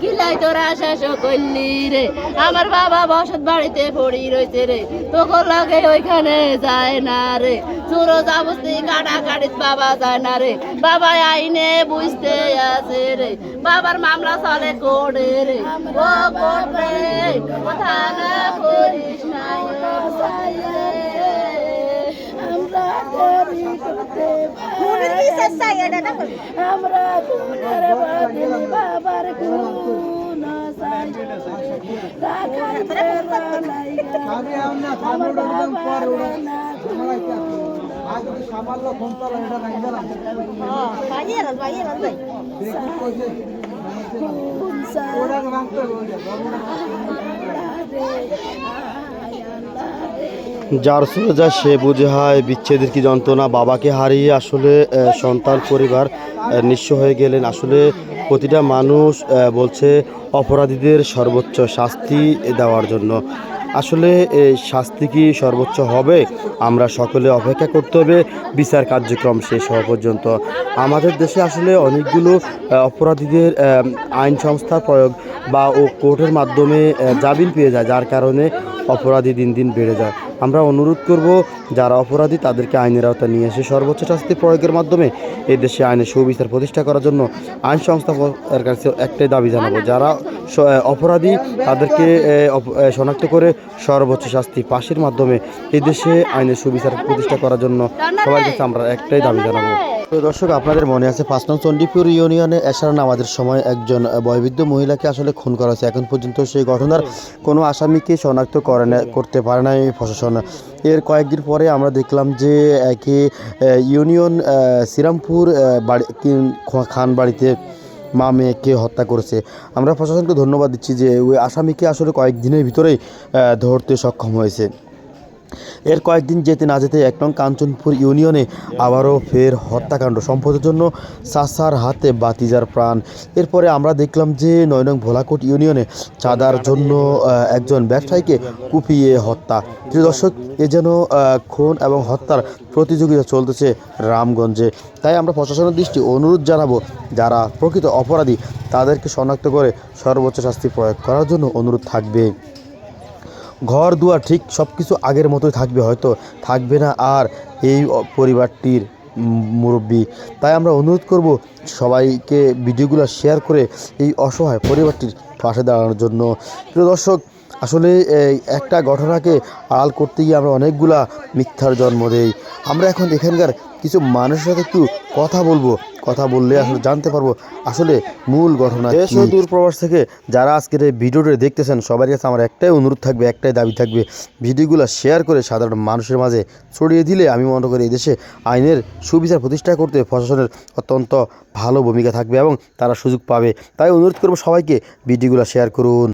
কিলাই তোরা শেষ করলি রে। আমার বাবা বসত বাড়িতে পড়ি রয়েছে রে। তোকে লাগে ওইখানে যায় না রে। চোরো যাবস্তি কাটা কাটিত বাবা যায় না রে। বাবা আইনে বুঝতে আছে রে। বাবার মামলা চলে কোর্টে রে। ও কোর্ট রে কথা না করিস আমরা আমরা বাবার খুন চাই। রাখার বেলা নাই গো। আমার বাবার না হ্যাঁ, বাইরে রাখ, বাইরে রাখ, ভাই। খুন চাই। আল্লাহ রে, আয় আল্লাহ রে। যার যায় সে বুঝে, হয়, বিচ্ছেদের কি যন্ত্রণা, বাবাকে হারিয়ে আসলে সন্তান, পরিবার নিঃস্ব হয়ে গেলেন। আসলে প্রতিটা মানুষ বলছে অপরাধীদের সর্বোচ্চ শাস্তি দেওয়ার জন্য। আসলে এই শাস্তি কি সর্বোচ্চ হবে? আমরা সকলে অপেক্ষা করতে হবে। বিচার কার্যক্রম শেষ হওয়া পর্যন্ত। আমাদের দেশে আসলে অনেকগুলো অপরাধীদের আইন সংস্থার প্রয়োগ বা ও কোর্টের মাধ্যমে জামিন পেয়ে যায়। যার কারণে অপরাধী দিন দিন বেড়ে যায়। আমরা অনুরোধ করব যারা অপরাধী তাদেরকে আইনের আওতায় নিয়ে এসে সর্বোচ্চ শাস্তি প্রয়োগের মাধ্যমে এই দেশে আইনের সুবিচার প্রতিষ্ঠা করার জন্য আইন সংস্থা এর কাছে একটাই দাবি জানাব যারা অপরাধী তাদেরকে শনাক্ত করে সর্বোচ্চ শাস্তি পাশের মাধ্যমে এই দেশে আইনের সুবিচার প্রতিষ্ঠা করার জন্য সবার কাছে আমরা একটাই দাবি জানাব। তো দর্শক, আপনাদের মনে আছে পাঁচ নং চণ্ডীপুর ইউনিয়নে এশার নামাজের সময় একজন বয়বৃদ্ধ মহিলাকে আসলে খুন করা হয়েছে। এখন পর্যন্ত সেই ঘটনার কোনো আসামিকে শনাক্ত করে করতে পারে না এই প্রশাসন। এর কয়েকদিন পরে আমরা দেখলাম যে একে ইউনিয়ন শ্রীরামপুর বাড়ি খান বাড়িতে মা মেয়েকে হত্যা করেছে। আমরা প্রশাসনকে ধন্যবাদ দিচ্ছি যে ওই আসামিকে আসলে কয়েকদিনের ভিতরেই ধরতে সক্ষম হয়েছে। এর কয়েকদিন যেতে না যেতে এক নং কাঞ্চনপুর ইউনিয়নে আবারও ফের হত্যাকাণ্ড। সম্পদের জন্য চাষার হাতে বাতিজার প্রাণ। এরপরে আমরা দেখলাম যে নয় নং ভোলাকোট ইউনিয়নে চাঁদার জন্য একজন ব্যবসায়ীকে কুপিয়ে হত্যা। প্রিয় দর্শক, এ যেন খুন এবং হত্যার প্রতিযোগিতা চলতেছে রামগঞ্জে। তাই আমরা প্রশাসনের দৃষ্টি অনুরোধ জানাব, যারা প্রকৃত অপরাধী, তাদেরকে শনাক্ত করে সর্বোচ্চ শাস্তি প্রয়োগ করার জন্য অনুরোধ থাকবে। ঘর দুয়ার ঠিক সব কিছু আগের মতোই থাকবে, হয়তো থাকবে না আর এই পরিবারটির মুরব্বী। তাই আমরা অনুরোধ করব সবাইকে ভিডিওগুলো শেয়ার করে এই অসহায় পরিবারটির পাশে দাঁড়ানোর জন্য। প্রিয় দর্শক, আসলে একটা ঘটনাকে আড়াল করতে গিয়ে আমরা অনেকগুলা মিথ্যার জন্ম দেই। আমরা এখন এখানকার কিছু মানুষের সাথে একটু কথা বলব। কথা বললে আসলে জানতে পারব আসলে মূল ঘটনা দেশ ও দূরপ্রবাস থেকে যারা আজকের এই ভিডিওটা দেখতেছেন, সবার কাছে আমার একটাই অনুরোধ থাকবে, একটাই দাবি থাকবে, ভিডিওগুলো শেয়ার করে সাধারণ মানুষের মাঝে ছড়িয়ে দিলে আমি মনে করি এই দেশে আইনের সুবিচার প্রতিষ্ঠা করতে প্রশাসনের অত্যন্ত ভালো ভূমিকা থাকবে এবং তারা সুযোগ পাবে। তাই অনুরোধ করব সবাইকে ভিডিওগুলো শেয়ার করুন।